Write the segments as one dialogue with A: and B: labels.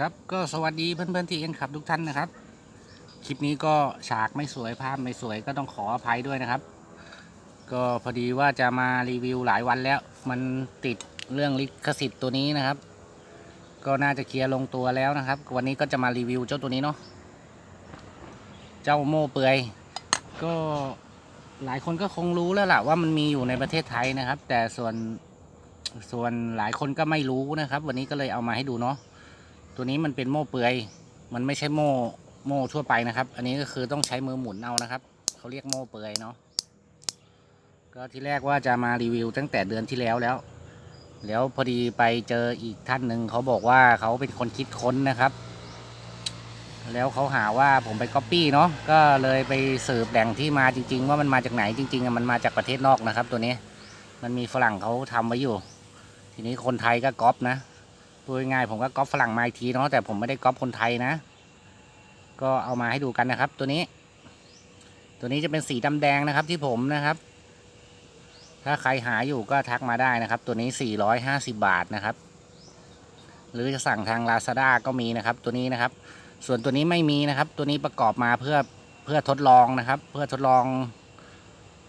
A: ครับก็สวัสดีเพื่อนๆที่เอ็นขับทุกท่านนะครับ คลิปนี้ก็ฉากไม่สวยภาพไม่สวยก็ต้องขออภัยด้วยนะครับ ก็พอดีว่าจะมารีวิวหลายวันแล้ว มันติดเรื่องลิขสิทธิ์ตัวนี้นะครับ ก็น่าจะเคลียร์ลงตัวแล้วนะครับ วันนี้ก็จะมารีวิวเจ้าตัวนี้เนาะเจ้าโม่เปือยก็หลายคนก็คงรู้แล้วล่ะว่ามันมีอยู่ในประเทศไทยนะครับ แต่ส่วนส่วนหลายคนก็ไม่รู้นะครับ วันนี้ก็เลยเอามาให้ดูเนาะ ตัวนี้มันเป็นโม่เปือย มันไม่ใช่โม่โม่ทั่วไปนะครับ อันนี้ก็คือต้องใช้มือหมุนเอานะครับ เขาเรียกโม่เปือยเนาะ ก็ที่แรกว่าจะมารีวิวตั้งแต่เดือนที่แล้วแล้ว แล้วพอดีไปเจออีกท่านหนึ่งเขาบอกว่าเขาเป็นคนคิดค้นนะครับ แล้วเขาหาว่าผมไปก๊อปปี้เนาะ ก็เลยไปสืบแหล่งที่มาจริง ๆ ว่ามันมาจากไหนจริงๆมันมาจากประเทศนอกนะครับ ตัวนี้ มันมีฝรั่งเขาทำไว้อยู่ ทีนี้คนไทยก็ก๊อปนะ พูดง่ายผมก็ก๊อปฝรั่งมาอีกทีเนาะแต่ผมไม่ได้ก๊อปคนไทยนะ ก็เอามาให้ดูกันนะครับ ตัวนี้ ตัวนี้จะเป็นสีดำแดงนะครับที่ผมนะครับ ถ้าใครหาอยู่ก็ทักมาได้นะครับ ตัวนี้ 450 บาทนะครับ หรือจะสั่งทาง Lazada ก็มีนะครับ ตัวนี้นะครับ ส่วนตัวนี้ไม่มีนะครับ ตัวนี้ประกอบมาเพื่อเพื่อทดลองนะครับ เพื่อทดลอง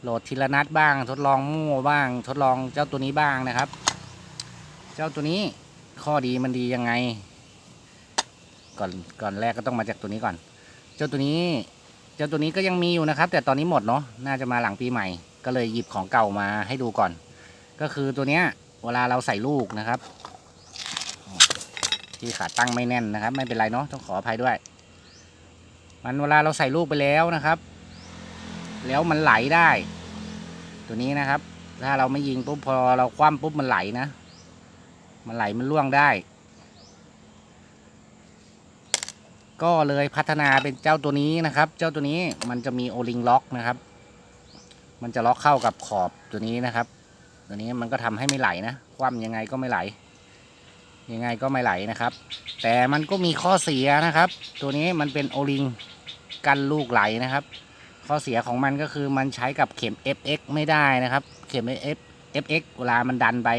A: โหลดทีละนัดบ้าง ทดลองมั่วบ้าง ทดลองเจ้าตัวนี้บ้างนะครับ เจ้าตัวนี้ ข้อดีมันดียังไง ก่อนก่อนแรกก็ต้องมาจากตัวนี้ก่อน เจ้าตัวนี้ เจ้าตัวนี้ก็ยังมีอยู่นะครับ แต่ตอนนี้หมดเนาะน่าจะมาหลังปีใหม่ ก็เลยหยิบของเก่ามาให้ดูก่อน ก็คือตัวเนี้ย เวลาเราใส่ลูกนะครับ ที่ขาตั้งไม่แน่นนะครับ ไม่เป็นไรเนาะต้องขออภัยด้วย มันเวลาเราใส่ลูกไปแล้วนะครับ แล้วมันไหลได้ ตัวนี้นะครับ ถ้าเราไม่ยิงปุ๊บพอเราคว่ำปุ๊บมันไหลนะ มันไหลมันล่วงได้ ก็เลยพัฒนาเป็นเจ้าตัวนี้นะครับ เจ้าตัวนี้มันจะมีโอลิงล็อกนะครับ มันจะล็อกเข้ากับขอบตัวนี้นะครับ ตัวนี้มันก็ทำให้ไม่ไหลนะคว่ำยังไงก็ไม่ไหล ยังไงก็ไม่ไหลนะครับ แต่มันก็มีข้อเสียนะครับ ตัวนี้มันเป็นโอลิงกันลูกไหลนะครับ ข้อเสียของมันก็คือมันใช้กับเข็ม FX ไม่ได้นะครับ เข็ม FX เวลามันดันไป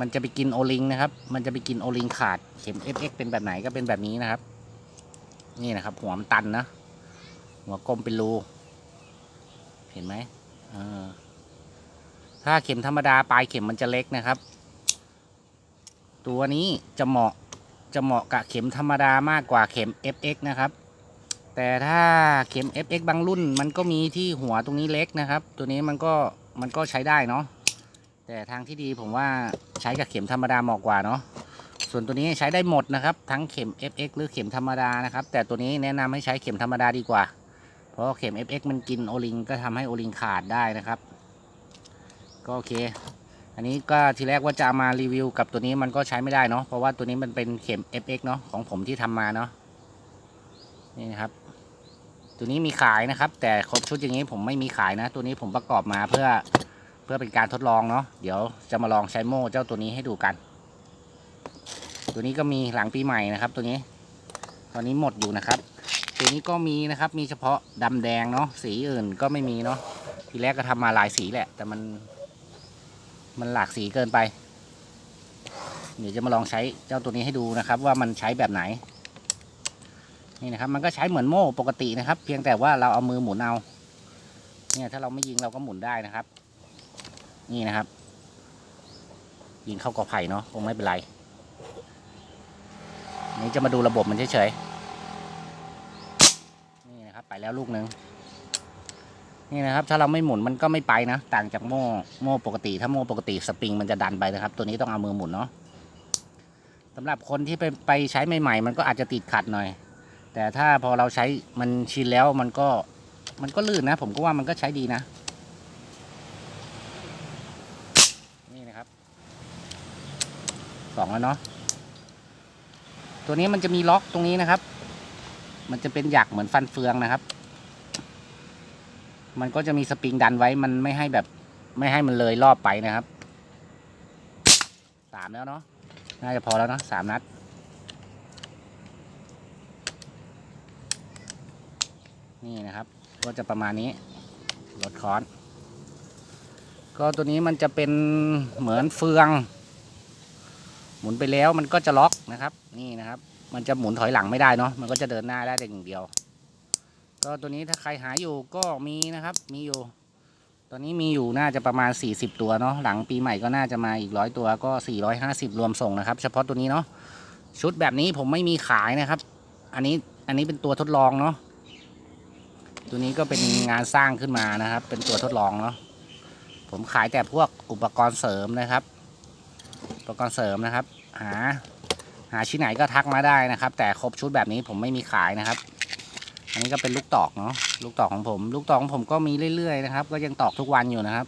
A: มันจะไปกินโอลิงนะครับ มันจะไปกินโอลิงขาด เข็ม FX เป็นแบบไหนก็เป็นแบบนี้นะครับ นี่นะครับ หัวมันตันนะ หัวกลมเป็นรู เห็นไหมถ้าเข็มธรรมดาปลายเข็มมันจะเล็กนะครับ ตัวนี้จะเหมาะ จะเหมาะกับเข็มธรรมดามากกว่าเข็ม FX นะครับ แต่ถ้าเข็ม FX บางรุ่น มันก็มีที่หัวตรงนี้เล็กนะครับ ตัวนี้มันก็มันก็ใช้ได้เนาะ แต่ทางที่ดีผมว่าใช้กับเข็มธรรมดาเหมาะกว่าเนาะส่วนตัวนี้ใช้ได้หมดนะครับ ทั้งเข็ม FX หรือเข็มธรรมดานะครับ แต่ตัวนี้แนะนำให้ใช้เข็มธรรมดาดีกว่า เพราะเข็ม FX มันกินโอลิงก็ทำให้โอลิงขาดได้นะครับ ก็โอเค อันนี้ก็ทีแรกว่าจะามารีวิวกับตัวนี้มันก็ใช้ไม่ได้เนาะเพราะว่าตัวนี้มันเป็นเข็ม FX เนาะของผมที่ทำมาเนาะนี่นะครับ ตัวนี้มีขายนะครับ แต่ครบชุดอย่างนี้ผมไม่มีขายนะ ตัวนี้ผมประกอบมาเพื่อ เพื่อเป็นการทดลองเนาะเดี๋ยวจะมาลองใช้โม่เจ้าตัวนี้ให้ดูกัน ตัวนี้ก็มีหลังปีใหม่นะครับ ตัวนี้ ตอนนี้หมดอยู่นะครับ ตัวนี้ก็มีนะครับ มีเฉพาะดำแดงเนาะสีอื่นก็ไม่มีเนาะทีแรกก็ทำมาหลายสีแหละ แต่มัน มันหลากสีเกินไป เดี๋ยวจะมาลองใช้เจ้าตัวนี้ให้ดูนะครับ ว่ามันใช้แบบไหนนี่นะครับ มันก็ใช้เหมือนโม่ปกตินะครับ เพียงแต่ว่าเราเอามือหมุนเอาเนี่ยถ้าเราไม่ยิงเราก็หมุนได้นะครับ นี่นะครับ ยิงเข้ากอไผ่เนาะคงไม่เป็นไรนี่จะมาดูระบบมันเฉยๆนี่นะครับ ไปแล้วลูกหนึ่งนี่นะครับ ถ้าเราไม่หมุนมันก็ไม่ไปนะ ต่างจากโม่โม่ปกติ ถ้าโม่ปกติสปริงมันจะดันไปนะครับ ตัวนี้ต้องเอามือหมุนเนาะสำหรับคนที่ไปไปใช้ใหม่ๆ มันก็อาจจะติดขัดหน่อย แต่ถ้าพอเราใช้มันชินแล้วมันก็มันก็ลื่นนะ ผมก็ว่ามันก็ใช้ดีนะ นี่นะครับ สองแล้วเนาะตัวนี้มันจะมีล็อกตรงนี้นะครับ มันจะเป็นหยักเหมือนฟันเฟืองนะครับ มันก็จะมีสปริงดันไว้มันไม่ให้แบบไม่ให้มันเลยรอบไปนะครับสามแล้วเนาะน่าจะพอแล้วเนาะสามนัดนี่นะครับ ก็จะประมาณนี้รถคอน ก็ตัวนี้มันจะเป็นเหมือนเฟือง หมุนไปแล้วมันก็จะล็อกนะครับ นี่นะครับ มันจะหมุนถอยหลังไม่ได้เนาะมันก็จะเดินหน้าได้แต่อย่างเดียว ก็ตัวนี้ถ้าใครหาอยู่ก็มีนะครับ มีอยู่ ตอนนี้มีอยู่น่าจะประมาณ 40 ตัวเนาะหลังปีใหม่ก็น่าจะมาอีกร้อยตัวก็ 450 รวมส่งนะครับ เฉพาะตัวนี้เนาะชุดแบบนี้ผมไม่มีขายนะครับ อันนี้อันนี้เป็นตัวทดลองเนาะตัวนี้ก็เป็นงานสร้างขึ้นมานะครับ เป็นตัวทดลองเนาะผมขายแต่พวกอุปกรณ์เสริมนะครับ อุปกรณ์เสริมนะครับ หา หาชิ้นไหนก็ทักมาได้นะครับ แต่ครบชุดแบบนี้ผมไม่มีขายนะครับ อันนี้ก็เป็นลูกตอกเนาะลูกตอกของผม ลูกตอกของผมก็มีเรื่อยๆนะครับ ก็ยังตอกทุกวันอยู่นะครับ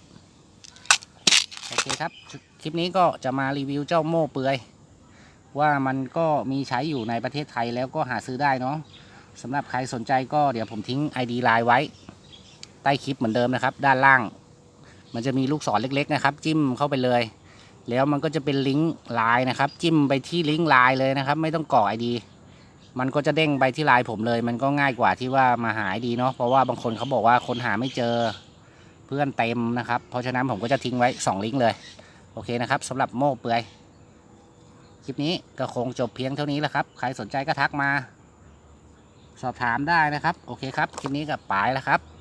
A: โอเคครับคลิปนี้ก็จะมารีวิวเจ้าโม่เปือยว่ามันก็มีใช้อยู่ในประเทศไทยแล้วก็หาซื้อได้เนาะสำหรับใครสนใจก็เดี๋ยวผมทิ้ง ID ไลน์ไว้ ใต้คลิปเหมือนเดิมนะครับ ด้านล่าง มันจะมีลูกศรเล็กๆนะครับ จิ้มเข้าไปเลย แล้วมันก็จะเป็นลิงก์ไลน์นะครับ จิ้มไปที่ลิงก์ไลน์เลยนะครับ ไม่ต้องกรอกไอดีมันก็จะเด้งไปที่ไลน์ผมเลย มันก็ง่ายกว่าที่ว่ามาหาไอดีเนาะเพราะว่าบางคนเขาบอกว่าคนหาไม่เจอเพื่อนเต็มนะครับ เพราะฉะนั้นผมก็จะทิ้งไว้ 2 ลิงก์เลย โอเคนะครับสำหรับโม่เปื่อยคลิปนี้ก็คงจบเพียงเท่านี้แหละครับ ใครสนใจก็ทักมา สอบถามได้นะครับ โอเคครับ คลิปนี้กับปายแล้วครับ